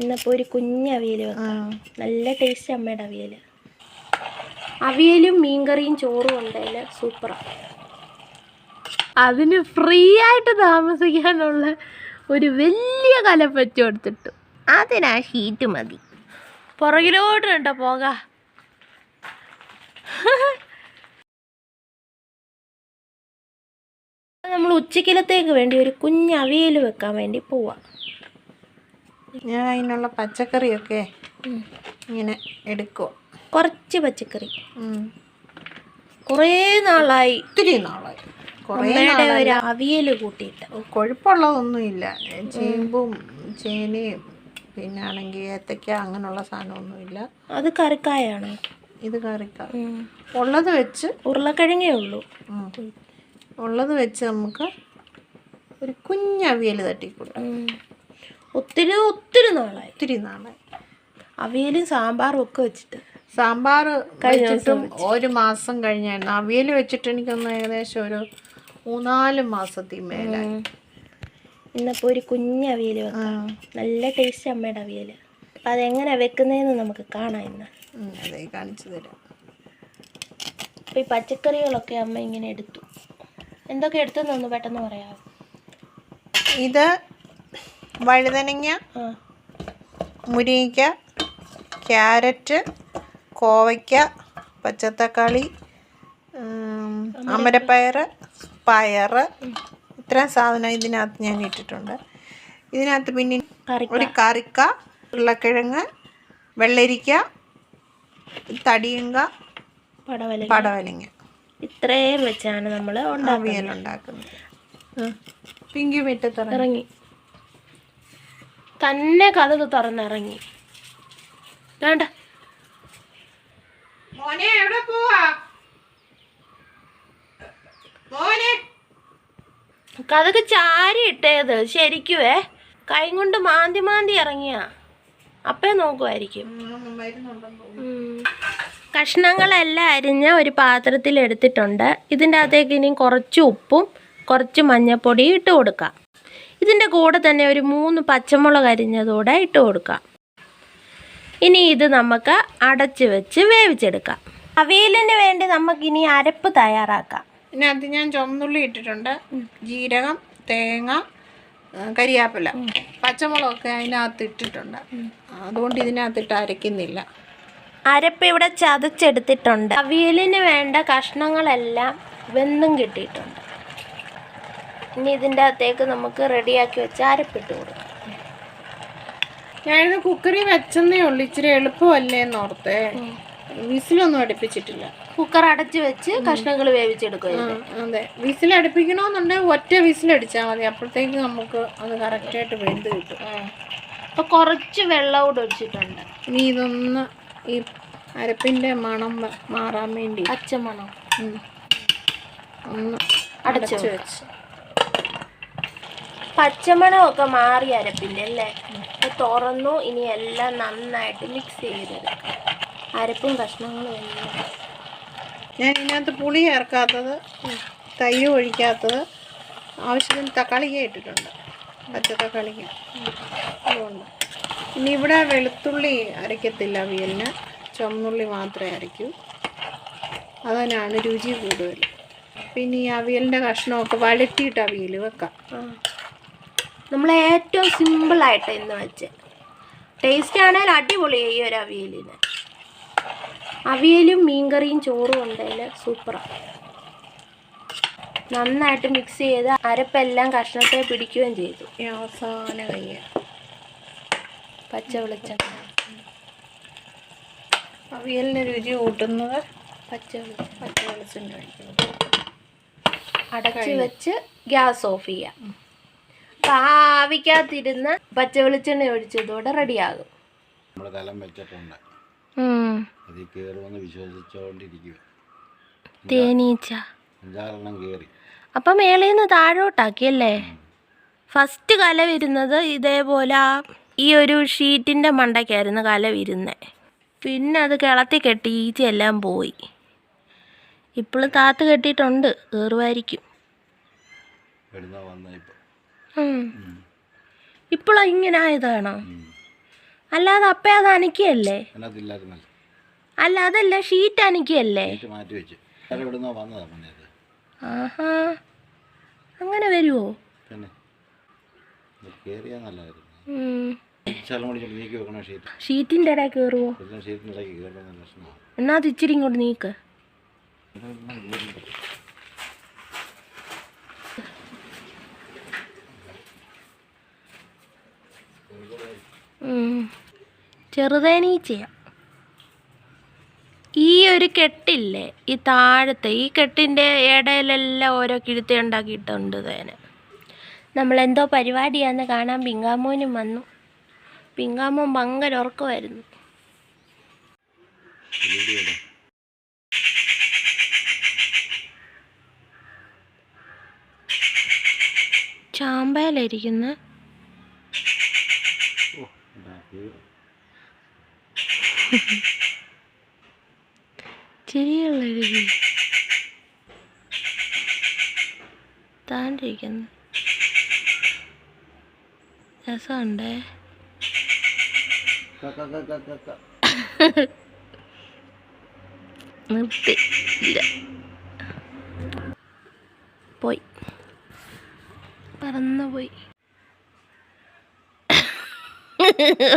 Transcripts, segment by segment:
ഇന്നിപ്പോൾ ഒരു കുഞ്ഞ് അവിയൽ വെക്കാം. നല്ല ടേസ്റ്റ് അമ്മയുടെ അവിയൽ അവിയലും മീൻകറിയും ചോറും ഉണ്ടതിൽ സൂപ്പറാണ് അതിന് ഫ്രീ ആയിട്ട് താമസിക്കാനുള്ള ഒരു വലിയ കലപ്പറ്റി കൊടുത്തിട്ടു. അതിനാ ഷീറ്റ് മതി. പുറകിലോട്ട് കണ്ടോ പോക. നമ്മൾ ഉച്ചക്കിലത്തേക്ക് വേണ്ടി ഒരു കുഞ്ഞ് അവിയൽ വെക്കാൻ വേണ്ടി പോവാം. ഞാൻ അതിനുള്ള പച്ചക്കറിയൊക്കെ ഇങ്ങനെ എടുക്കുക കുറച്ച് പച്ചക്കറി. കുറേ നാളായി. ഒത്തിരി നാളായി. കുറേ അമ്മയുടെ ഒരു അവിയൽ കൂട്ടിയിട്ട്. കൊഴുപ്പുള്ളതൊന്നുമില്ല ചേമ്പും ചേനയും പിന്നെ ആണെങ്കിൽ ഏത്തയ്ക്ക അങ്ങനെയുള്ള സാധനമൊന്നുമില്ല അത് കറിക്കായാണ്. ഇത് കറിക്കായ ഉള്ളത് വെച്ച് ഉരുളക്കിഴങ്ങേ ഉള്ളൂ. ഉള്ളത് വെച്ച് നമുക്ക് ഒരു കുഞ്ഞവിയൽ തട്ടിക്കൂട്ടാം. ഒത്തിരി ഒത്തിരി നാളായി. ഒത്തിരി നാളായി. അവിയലും സാമ്പാറും ഒക്കെ വെച്ചിട്ട്. സാമ്പാർ കഴിച്ചിട്ടും ഒരു മാസം കഴിഞ്ഞായിരുന്നു. അവിയൽ വെച്ചിട്ട് എനിക്കൊന്ന് ഏകദേശം ഒരു മൂന്നാൽ മാസത്തിൽ മേലെ ഇന്നിപ്പോൾ ഒരു കുഞ്ഞ് അവിയൽ വെക്കാം. നല്ല ടേസ്റ്റ് അമ്മയുടെ അവിയൽ. അപ്പം അതെങ്ങനെ വെക്കുന്നതെന്ന് നമുക്ക് കാണാം ഇന്ന്. അതെ കാണിച്ചു തരാം. അപ്പം ഈ പച്ചക്കറികളൊക്കെ അമ്മ ഇങ്ങനെ എടുത്തു. എന്തൊക്കെ എടുത്തെന്നൊന്ന് പെട്ടെന്ന് പറയാമോ? ഇത് വഴുതനങ്ങ മുരിങ്ങയ്ക്ക ക്യാരറ്റ് കോവയ്ക്ക പച്ചത്തക്കാളി അമരപ്പയർ പയർ ഇത്രയും സാധനം ഇതിനകത്ത് ഞാൻ ഇട്ടിട്ടുണ്ട്. ഇതിനകത്ത് പിന്നെ. ഒരു കറിക്ക ഉരുളക്കിഴങ്ങ് വെള്ളരിക്ക തടിയങ്ക പടവല പടവലങ്ങ. ഇത്രയും വെച്ചാണ് നമ്മൾ ഉണ്ടാക്കുന്നത്. അവിയലുണ്ടാക്കുന്നത് പിങ്കി വീട്ടിൽ ഇറങ്ങി. തന്നെ കഥ തുറന്നിറങ്ങി. വേണ്ട. മോനെ എവിടെ പോവാ? മോനെ. കഥക് ചാരി ഇട്ടേത് ശരിക്കുവേ. കൈ കൊണ്ട് മാന്തി മാന്തി ഇറങ്ങിയ. അപ്പേ നോക്കുമായിരിക്കും. കഷ്ണങ്ങളെല്ലാം അരിഞ്ഞ ഒരു പാത്രത്തിൽ എടുത്തിട്ടുണ്ട് ഇതിന്റെ അകത്തേക്ക് ഇനി കുറച്ച് ഉപ്പും കുറച്ച് മഞ്ഞൾപ്പൊടിയും ഇട്ട് കൊടുക്കാം. ഇതിന്റെ കൂടെ തന്നെ ഒരു മൂന്ന് പച്ചമുളക് അരിഞ്ഞതുകൂടെ ഇട്ട് കൊടുക്കാം. ഇനി ഇത് നമുക്ക് അടച്ച് വെച്ച് വേവിച്ചെടുക്കാം. അവയിലിന് വേണ്ടി നമുക്കിനി അരപ്പ് തയ്യാറാക്കാം. ഇതിനകത്ത് ഞാൻ ചുമന്നുള്ളി ഇട്ടിട്ടുണ്ട്. ജീരകം തേങ്ങ കരിയാപ്പില. പച്ചമുളകൊക്കെ അതിനകത്ത് ഇട്ടിട്ടുണ്ട്. അതുകൊണ്ട് ഇതിനകത്തിട്ട് അരയ്ക്കുന്നില്ല അരപ്പ് ഇവിടെ ചതച്ചെടുത്തിട്ടുണ്ട്. അവിയലിന് വേണ്ട കഷ്ണങ്ങളെല്ലാം വെന്തും കിട്ടിയിട്ടുണ്ട്. ഇനി ഇതിന്റെ അകത്തേക്ക് നമുക്ക് റെഡിയാക്കി വെച്ച് അരപ്പിട്ട് കൊടുക്കാം. ഞാനിത് കുക്കറിൽ വെച്ചെന്നേ ഉള്ളു. ഇച്ചിരി എളുപ്പമല്ലേ എന്നോർത്തേ. വിസിലൊന്നും അടുപ്പിച്ചിട്ടില്ല. കുക്കർ അടച്ച് വെച്ച് കഷ്ണങ്ങൾ വേവിച്ചെടുക്കുക അതെ. വിസിൽ അടുപ്പിക്കണമെന്നുണ്ടെങ്കിൽ ഒറ്റ വിസിലടിച്ചാൽ മതി. അപ്പോഴത്തേക്ക് നമുക്ക് അത് കറക്റ്റായിട്ട് വെന്ത് കിട്ടും. അപ്പോൾ കുറച്ച് വെള്ളം കൂടെ ഒഴിച്ചിട്ടുണ്ട്. ഇനി ഇതൊന്ന് ഈ അരപ്പിന്റെ മണം മാറാൻ വേണ്ടി. പച്ചമണം. മണം ഒന്ന് അടച്ചു വെച്ച്. പച്ചമണമൊക്കെ മാറി അരപ്പിന്റെ അല്ലേ? അപ്പോൾ തുറന്നു ഇനി എല്ലാം നന്നായിട്ട് മിക്സ് ചെയ്തെടുക്കാം. അരപ്പും കഷ്ണങ്ങളും എല്ലാം. ഞാൻ ഇതിനകത്ത് പുളി ചേർക്കാത്തത് തൈ ഒഴിക്കാത്തത് ആവശ്യത്തിന് തക്കാളിക്ക ഇട്ടിട്ടുണ്ട്. പച്ച തക്കാളിക്ക. അതുകൊണ്ട്. ഇനി ഇവിടെ വെളുത്തുള്ളി അരയ്ക്കത്തില്ല അവിയലിന് ചുമന്നുള്ളി മാത്രമേ അരയ്ക്കൂ അതിനാണ് രുചി കൂടുതൽ. പിന്നെ ഈ അവിയലിന്റെ കഷ്ണമൊക്കെ വഴറ്റിയിട്ട് അവിയൽ വെക്കാം. നമ്മൾ ഏറ്റവും സിമ്പിളായിട്ട് ഇന്ന് വെച്ച്? ടേസ്റ്റ് ആണെങ്കിൽ അടിപൊളി ഈ ഒരു അവിയലിന്. അവിയലും മീൻകറിയും ചോറും ഉണ്ടതിൽ സൂപ്പറാണ് നന്നായിട്ട് മിക്സ് ചെയ്ത് അരപ്പെല്ലാം കഷ്ണത്തെ പിടിക്കുകയും ചെയ്തു. അവസാന കയ്യ. പച്ച വെളിച്ചെണ്ണ അവിയലിന് രുചി കൂട്ടുന്നത് പച്ച പച്ച വെളിച്ചെണ്ണ അടച്ചു വെച്ച് ഗ്യാസ് ഓഫ് ചെയ്യാം. അപ്പം ആ ആവിക്കകത്തിരുന്ന് പച്ച വെളിച്ചെണ്ണ ഒഴിച്ചതോടെ റെഡിയാകും. നമ്മൾ കലം വെച്ചിട്ടുണ്ട്. അതിൽ കയറുമെന്ന് വിശ്വസിച്ചുകൊണ്ടിരിക്കുക തേനീച്ച. അഞ്ചാറെണ്ണം കയറി അപ്പം മേളിൽ നിന്ന് താഴോട്ടാക്കിയല്ലേ? ഫസ്റ്റ് കല വരുന്നത് ഇതേപോലെ ഈ ഒരു ഷീറ്റിന്റെ മണ്ടയ്ക്കായിരുന്നു കല വരുന്നത് പിന്നെ അത് കിളത്തി കെട്ടി ഈച്ചയെല്ലാം പോയി. ഇപ്പോഴും താത്ത് കെട്ടിയിട്ടുണ്ട്. കയറുമായിരിക്കും ഇപ്പോഴും ഇങ്ങനെ ആയതാണോ. അല്ലാതെ അപ്പേ അത് അനക്കിയല്ലേ? അല്ല അതല്ല ഷീറ്റ് അനക്കിയല്ലേ? ആഹാ. അങ്ങനെ വരുമോ ഷീറ്റിന്റെ ഇടയിൽ കേറുവോ? എന്നാ അത് ഇച്ചിരി ഇങ്ങോട്ട് നീക്ക്. ചെറുതേനീച്ചയാ. ഈ ഒരു കെട്ടില്ലേ ഈ താഴത്തെ ഈ കെട്ടിന്റെ ഇടയിലെല്ലാം ഓരോ കിഴുത്തി ഉണ്ടാക്കിയിട്ടുണ്ട് തേന. നമ്മളെന്തോ പരിപാടിയാണെന്ന് കാണാൻ പിങ്കാമോനും വന്നു. പിങ്കാമോൻ ഭയങ്കര ഉറക്കമായിരുന്നു. ചാമ്പയിലിരിക്കുന്ന ചിരിയുള്ളൊരു താണ്ടിരിക്കുന്നു. രസമുണ്ടേ? നിർത്തി. ഇല്ല. പോയി. പറന്നു പോയി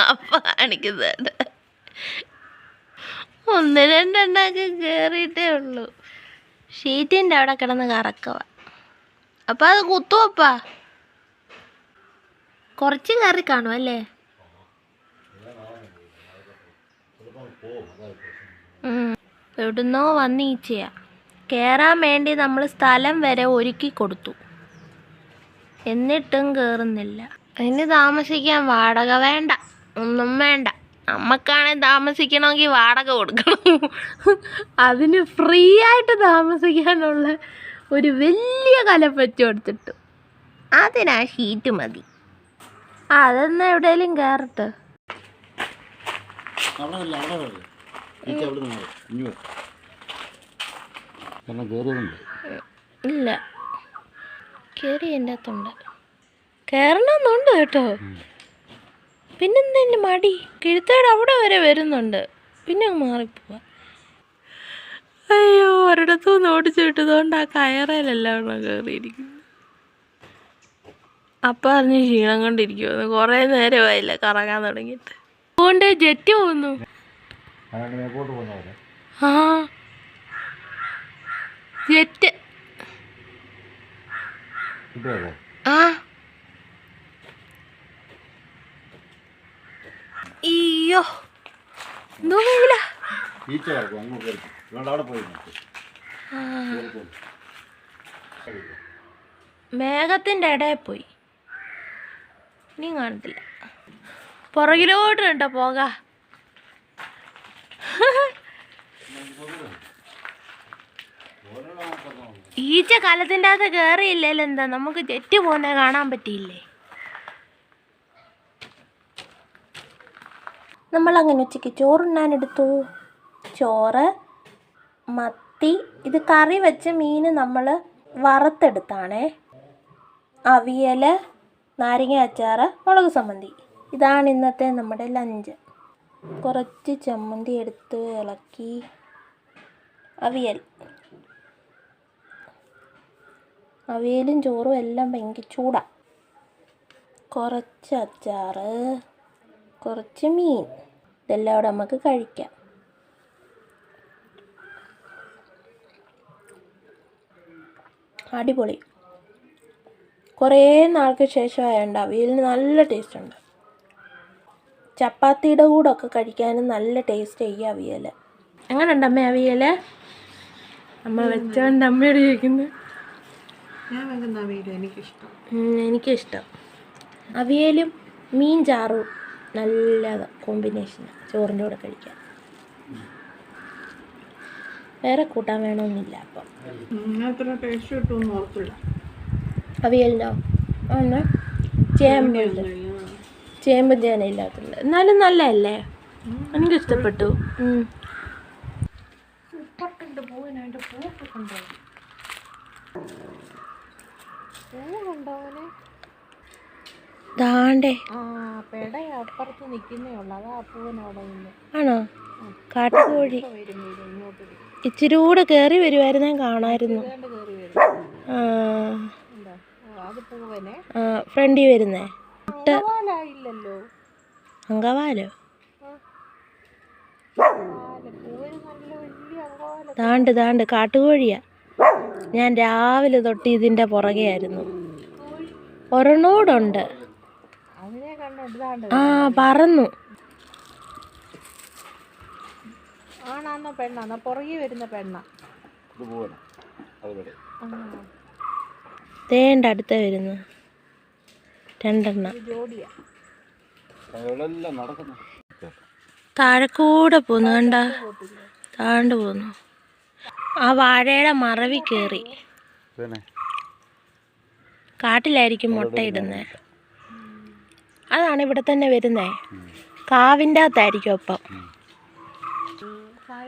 അപ്പ കാണിക്കുന്നുണ്ട് ഒന്ന് രണ്ടെണ്ണൊക്കെ കയറിയിട്ടേ ഉള്ളൂ. ഷീറ്റിന്റെ അവിടെ കിടന്ന് കറക്കവ. അപ്പം അത് കുത്തുവപ്പാ കുറച്ച് കയറി കാണും അല്ലേ? എവിടുന്നോ എവിടുന്നോ വന്നീച്ചയാ കയറാൻ വേണ്ടി നമ്മൾ സ്ഥലം വരെ ഒരുക്കി കൊടുത്തു. എന്നിട്ടും കയറുന്നില്ല അതിന് താമസിക്കാൻ വാടക വേണ്ട. ഒന്നും വേണ്ട. നമ്മക്കാണെങ്കിൽ താമസിക്കണമെങ്കിൽ വാടക കൊടുക്കണം. അതിന് ഫ്രീ ആയിട്ട് താമസിക്കാനുള്ള ഒരു വലിയ കലപ്പറ്റ കൊടുത്തിട്ട്. അതിനാ ഷീറ്റ് മതി. അതെന്നാ എവിടെയെങ്കിലും കയറട്ടെ ഇല്ല. കയറി എന്റെ അകത്തുണ്ട്. കയറണമെന്നുണ്ട് കേട്ടോ. പിന്നെന്താ എന്റെ മടി? കിഴുത്തേട് അവിടെ വരെ വരുന്നുണ്ട്. പിന്നെ അങ്ങ് മാറിപ്പോവാ. അയ്യോ ഒരിടത്തുനിന്ന് ഓടിച്ചു വിട്ടതുകൊണ്ട് ആ കയറയിലെല്ലാം കയറിയിരിക്കുന്നു. അപ്പം അറിഞ്ഞ് ക്ഷീണം കൊണ്ടിരിക്കുമെന്ന് കുറേ നേരമായില്ല കറങ്ങാൻ തുടങ്ങിയിട്ട്. അതുകൊണ്ട് ജെറ്റ് പോകുന്നവരെ ആ ജെറ്റ് കിട്ടുമല്ലേ ആ അയ്യോ എന്തോ വെയില അങ്ങോട്ട് കയറി. അതുകൊണ്ട് അവിടെ പോയി മേഘത്തിന്റെ ഇടയിൽ പോയി. ഇനി കാണത്തില്ല. പുറകിലോട്ട് കണ്ടോ പോക? ഈച്ച കലത്തിന്റെ അകത്ത് കയറിയില്ലല്ലോ എന്താ? നമുക്ക് തെറ്റ് പോകുന്ന കാണാൻ പറ്റിയില്ലേ? നമ്മളങ്ങനെ ഉച്ചയ്ക്ക് ചോറുണ്ണാനെടുത്തു. ചോറ് മത്തി ഇത് കറി വെച്ച മീൻ നമ്മൾ വറുത്തെടുത്താണേ. അവിയൽ നാരങ്ങ അച്ചാർ മുളക് സമ്മന്തി ഇതാണ് ഇന്നത്തെ നമ്മുടെ ലഞ്ച് കുറച്ച് ചമ്മന്തി എടുത്ത് ഇളക്കി അവിയൽ. അവിയലും ചോറും എല്ലാം ഭയങ്കര ചൂടാണ് കുറച്ച് അച്ചാറ് കുറച്ച് മീൻ. ഇതെല്ലാം കൂടെ നമുക്ക് കഴിക്കാം. അടിപൊളി. കുറേ നാൾക്ക് ശേഷമായ ഉണ്ടാവും ഇതിന് നല്ല ടേസ്റ്റ് ഉണ്ട് ചപ്പാത്തിയുടെ കൂടെ ഒക്കെ കഴിക്കാനും നല്ല ടേസ്റ്റ് ഈ അവിയൽ എങ്ങനെയുണ്ട് അമ്മ അവിയൽ അമ്മ വെച്ചോണ്ട് അമ്മയോട് ചോദിക്കുന്നു. ഞാൻ വെക്കുന്ന എനിക്കിഷ്ടം. എനിക്കിഷ്ടം. അവിയലും മീൻ ചാറും നല്ല കോമ്പിനേഷൻ ചോറിന്റെ കൂടെ കഴിക്കാൻ. വേറെ കൂട്ടാൻ വേണമെന്നില്ല അപ്പം. ടേസ്റ്റ് കിട്ടുമെന്ന് ഓർത്തില്ല. അവിയലിനോ? ഒന്ന് ചേമ്പുണ്ട് ചേമ്പ് ചേന ഇല്ലാത്തുണ്ട് എന്നാലും നല്ലതല്ലേ? എനിക്ക് ഇഷ്ടപ്പെട്ടു. ദാണ്ടേ. ആണോ? കാട്ടുകോഴി വരും വരും ഇങ്ങോട്ട് വരും ഇച്ചിരി കൂടെ കയറി വരുമായിരുന്നേ കാണായിരുന്നു. ആ. ഫ്രണ്ടിൽ വരുന്നേ. അങ്കവാലോ താണ്ട് താണ്ട് കാട്ടുകോഴിയാ. ഞാൻ രാവിലെ തൊട്ട് ഇതിന്റെ പുറകെയായിരുന്നു. ഒരെണ്ണോടുണ്ട്. ആ പറന്നു. ആണാന്നോ പെണ്ണാന്നോ? പുറകെ വരുന്ന പെണ്ണ. തേണ്ട അടുത്ത വരുന്ന. രണ്ടെണ്ണ. താഴെക്കൂടെ പോന്നു കണ്ട? താണ്ട് പോന്നു. ആ വാഴയുടെ മറവി കേറി. കാട്ടിലായിരിക്കും മുട്ടയിടുന്നത് അതാണ് ഇവിടെ തന്നെ വരുന്നേ. കാവിന്റെ അകത്തായിരിക്കും അപ്പം.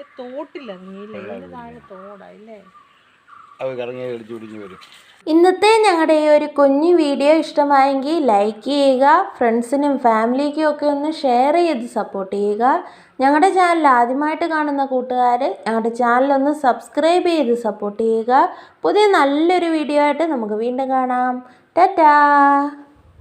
താഴെ തോട്ടില്ല നീല താഴെ തോടാ ഇല്ലേ കറങ്ങി വരും. ഇന്നത്തെ ഞങ്ങളുടെ ഈ ഒരു കുഞ്ഞു വീഡിയോ ഇഷ്ടമായെങ്കിൽ ലൈക്ക് ചെയ്യുക ഫ്രണ്ട്സിനും ഫാമിലിക്കും ഒക്കെ ഒന്ന് ഷെയർ ചെയ്ത് സപ്പോർട്ട് ചെയ്യുക. ഞങ്ങളുടെ ചാനൽ ആദ്യമായിട്ട് കാണുന്ന കൂട്ടുകാർ ഞങ്ങളുടെ ചാനൽ ഒന്ന് സബ്സ്ക്രൈബ് ചെയ്ത് സപ്പോർട്ട് ചെയ്യുക. പുതിയ നല്ലൊരു വീഡിയോ ആയിട്ട് നമുക്ക് വീണ്ടും കാണാം. ടാറ്റാ!